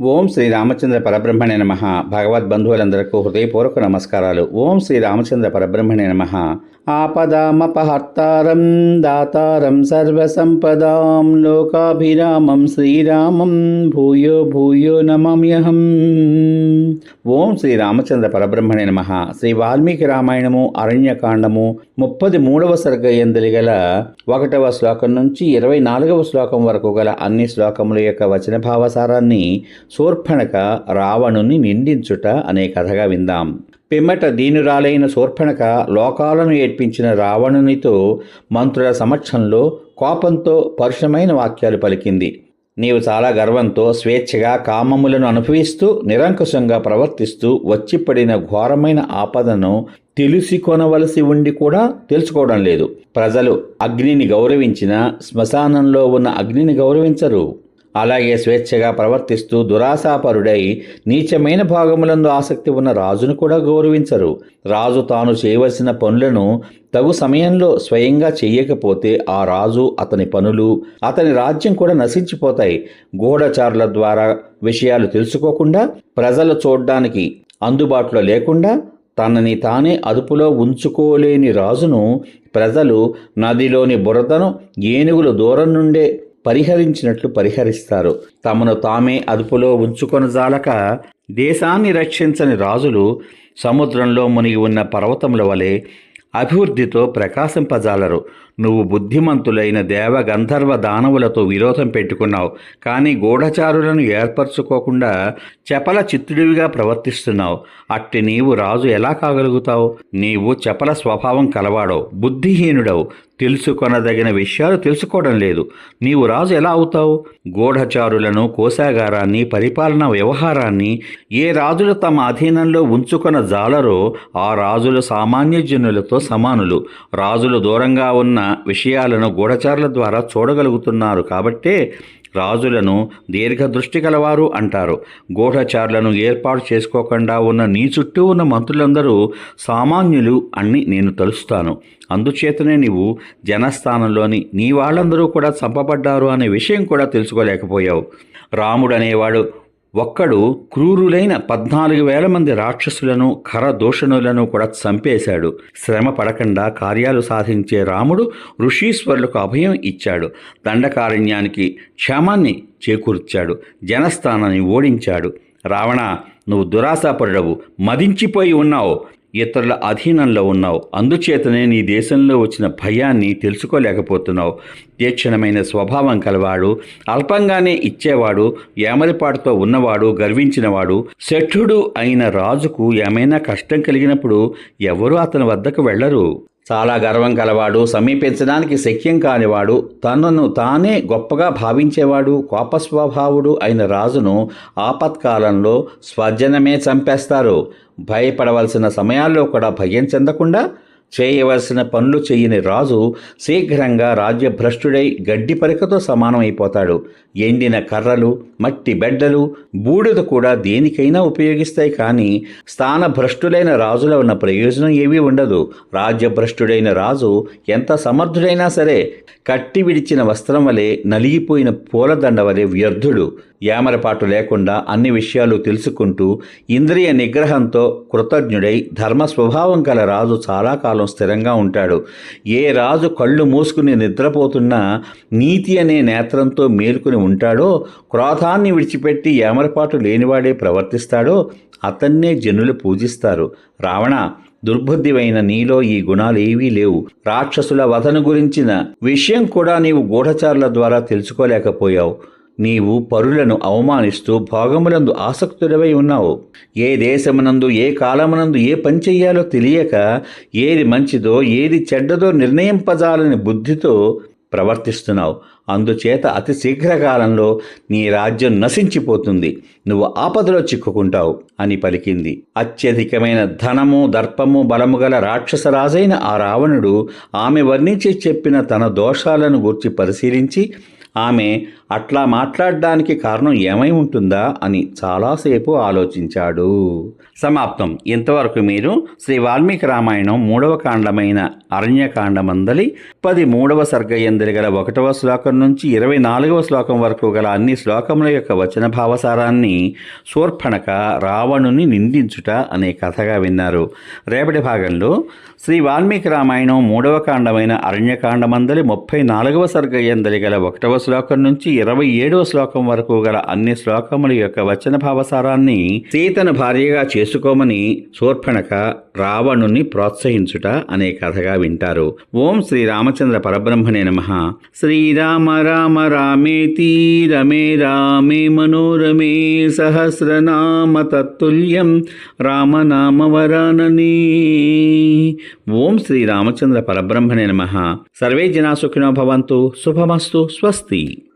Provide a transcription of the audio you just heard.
ఓం శ్రీ రామచంద్ర పరబ్రహ్మణే నమ. భగవద్బంధువులందరకు హృదయపూర్వక నమస్కారాలు. ఓం శ్రీ రామచంద్ర పరబ్రహ్మణే నమ. ఆపదామపహర్తారం దాతారం సర్వసంపదాం లోకాభిరామం శ్రీరామం భూయో భూయో నమామ్యహం. ఓం శ్రీ రామచంద్ర పరబ్రహ్మణే నమ. శ్రీ వాల్మీకి రామాయణము అరణ్యకాండము ముప్పది మూడవ సర్గ ఎందలి గల ఒకటవ శ్లోకం నుంచి ఇరవై నాలుగవ శ్లోకం వరకు గల అన్ని శ్లోకముల యొక్క వచన భావసారాన్ని శూర్పణక రావణుని నిందించుట అనే కథగా విందాం. పిమ్మట దీనురాలైన శూర్పణక లోకాలను ఏడ్పించిన రావణునితో మంత్రుల సమక్షంలో కోపంతో పరుషమైన వాక్యాలు పలికింది. నీవు చాలా గర్వంతో స్వేచ్ఛగా కామములను అనుభవిస్తూ నిరంకుశంగా ప్రవర్తిస్తూ వచ్చిపడిన ఘోరమైన ఆపదను తెలిసి కొనవలసి ఉండి కూడా తెలుసుకోవడం లేదు. ప్రజలు అగ్నిని గౌరవించిన శ్మశానంలో ఉన్న అగ్నిని గౌరవించరు. అలాగే స్వేచ్ఛగా ప్రవర్తిస్తూ దురాశాపరుడై నీచమైన భాగములందు ఆసక్తి ఉన్న రాజును కూడా గౌరవించరు. రాజు తాను చేయవలసిన పనులను తగు సమయంలో స్వయంగా చేయకపోతే ఆ రాజు అతని పనులు అతని రాజ్యం కూడా నశించిపోతాయి. గూఢచారుల ద్వారా విషయాలు తెలుసుకోకుండా ప్రజలు చూడ్డానికి అందుబాటులో లేకుండా తనని తానే అదుపులో ఉంచుకోలేని రాజును ప్రజలు నదిలోని బురదను ఏనుగులు దూరం నుండే పరిహరించినట్లు పరిహరిస్తారు. తమను తామే అదుపులో ఉంచుకొనజాలక దేశాన్ని రక్షించని రాజులు సముద్రంలో మునిగి ఉన్న పర్వతముల వలె అభివృద్ధితో ప్రకాశింపజాలరు. నువ్వు బుద్ధిమంతులైన దేవ గంధర్వ దానవులతో విరోధం పెట్టుకున్నావు కానీ గూఢచారులను ఏర్పరచుకోకుండా చపల చిత్తుడివిగా ప్రవర్తిస్తున్నావు. అట్టి నీవు రాజు ఎలా కాగలుగుతావు? నీవు చపల స్వభావం కలవాడవు బుద్ధిహీనుడవు. తెలుసుకొనదగిన విషయాలు తెలుసుకోవడం లేదు. నీవు రాజు ఎలా అవుతావు? గూఢచారులను కోశాగారాన్ని పరిపాలన వ్యవహారాన్ని ఏ రాజులు తమ అధీనంలో ఉంచుకొన జాలరో ఆ రాజులు సామాన్య జనులతో సమానులు. రాజులు దూరంగా ఉన్న విషయాలను గూఢచారుల ద్వారా చూడగలుగుతున్నారు కాబట్టే రాజులను దీర్ఘదృష్టి కలవారు అంటారు. గూఢచారులను ఏర్పాటు చేసుకోకుండా ఉన్న నీ చుట్టూ ఉన్న మంత్రులందరూ సామాన్యులు అని నేను తలుస్తాను. అందుచేతనే నీవు జనస్థానంలోని నీ వాళ్ళందరూ కూడా చంపబడ్డారు అనే విషయం కూడా తెలుసుకోలేకపోయావు. రాముడు అనేవాడు ఒక్కడు క్రూరులైన పద్నాలుగు వేల మంది రాక్షసులను ఖరదూషణులను కూడా చంపేశాడు. శ్రమ పడకుండా కార్యాలు సాధించే రాముడు ఋషీశ్వరులకు అభయం ఇచ్చాడు. దండకారణ్యానికి క్షేమాన్ని చేకూర్చాడు. జనస్థానాన్ని ఓడించాడు. రావణ నువ్వు దురాశాపరుడవు. మదించిపోయి ఉన్నావు. ఇతరుల అధీనంలో ఉన్నావు. అందుచేతనే నీ దేశంలో వచ్చిన భయాన్ని తెలుసుకోలేకపోతున్నావు. తీక్షణమైన స్వభావం కలవాడు అల్పంగానే ఇచ్చేవాడు ఏమరిపాటుతో ఉన్నవాడు గర్వించినవాడు శఠుడు అయిన రాజుకు ఏమైనా కష్టం కలిగినప్పుడు ఎవరూ అతని వద్దకు వెళ్ళరు. చాలా గర్వం కలవాడు సమీపించడానికి శక్యం కానివాడు తనను తానే గొప్పగా భావించేవాడు కోపస్వభావుడు అయిన రాజును ఆపత్కాలంలో స్వజనమే చంపేస్తారు. భయపడవలసిన సమయాల్లో కూడా భయం చెందకుండా చేయవలసిన పనులు చేయని రాజు శీఘ్రంగా రాజ్యభ్రష్టుడై గడ్డి పరికతో సమానమైపోతాడు. ఎండిన కర్రలు మట్టి బెడ్డలు బూడిద కూడా దేనికైనా ఉపయోగిస్తాయి కానీ స్థానభ్రష్టులైన రాజులో ఉన్న ప్రయోజనం ఏమీ ఉండదు. రాజ్యభ్రష్టుడైన రాజు ఎంత సమర్థుడైనా సరే కట్టి విడిచిన వస్త్రం వలె నలిగిపోయిన పూలదండ వలె వ్యర్థుడు. ఏమరపాటు లేకుండా అన్ని విషయాలు తెలుసుకుంటూ ఇంద్రియ నిగ్రహంతో కృతజ్ఞుడై ధర్మ స్వభావం గల రాజు చాలా కాలం స్థిరంగా ఉంటాడు. ఏ రాజు కళ్ళు మూసుకుని నిద్రపోతున్నా నీతి అనే నేత్రంతో మేలుకుని ఉంటాడో క్రోధాన్ని విడిచిపెట్టి ఏమరపాటు లేనివాడే ప్రవర్తిస్తాడో అతన్నే జనులు పూజిస్తారు. రావణ దుర్బుద్ధివైన నీలో ఈ గుణాలు ఏవీ లేవు. రాక్షసుల వధను గురించిన విషయం కూడా నీవు గూఢచారుల ద్వారా తెలుసుకోలేకపోయావు. నీవు పరులను అవమానిస్తూ భోగములందు ఆసక్తుడవై ఉన్నావు. ఏ దేశమునందు ఏ కాలమునందు ఏ పని చెయ్యాలో తెలియక ఏది మంచిదో ఏది చెడ్డదో నిర్ణయింపజాలని బుద్ధితో ప్రవర్తిస్తున్నావు. అందుచేత అతి శీఘ్రకాలంలో నీ రాజ్యం నశించిపోతుంది. నువ్వు ఆపదలో చిక్కుకుంటావు అని పలికింది. అత్యధికమైన ధనము దర్పము బలము గల రాక్షసరాజైన ఆ రావణుడు ఆమె వర్ణించి చెప్పిన తన దోషాలను గూర్చి పరిశీలించి ఆమె అట్లా మాట్లాడడానికి కారణం ఏమై ఉంటుందా అని చాలాసేపు ఆలోచించాడు. సమాప్తం. ఇంతవరకు మీరు శ్రీ వాల్మీకి రామాయణం మూడవ కాండమైన అరణ్యకాండమందలి పది మూడవ సర్గయందలి గల ఒకటవ శ్లోకం నుంచి ఇరవై నాలుగవ శ్లోకం వరకు గల అన్ని శ్లోకముల యొక్క వచన భావసారాన్ని శూర్పణక రావణుని నిందించుట అనే కథగా విన్నారు. రేపటి భాగంలో శ్రీ వాల్మీకి రామాయణం మూడవ కాండమైన అరణ్యకాండమందలి ముప్పై నాలుగవ సర్గయందలి గల ఒకటవ శ్లోకం నుంచి ఇరవై ఏడవ శ్లోకం వరకు గల అన్ని శ్లోకముల యొక్క వచన భావసారాన్ని సీతను భార్యగా చేసుకోమని శూర్పణక రావణుని ప్రోత్సహించుట అనే కథగా వింటారు. ఓం శ్రీ రామచంద్ర పరబ్రహ్మణే నమ. శ్రీరామ రామ రామేతి రమే రామే మనోరమే సహస్రనామ తత్తుల్యం రామనామవరానని. ఓం శ్రీ రామచంద్ర పరబ్రహ్మణే నమ. సర్వే జనా సుఖినో భవంతు. శుభమస్తు. స్వస్తి.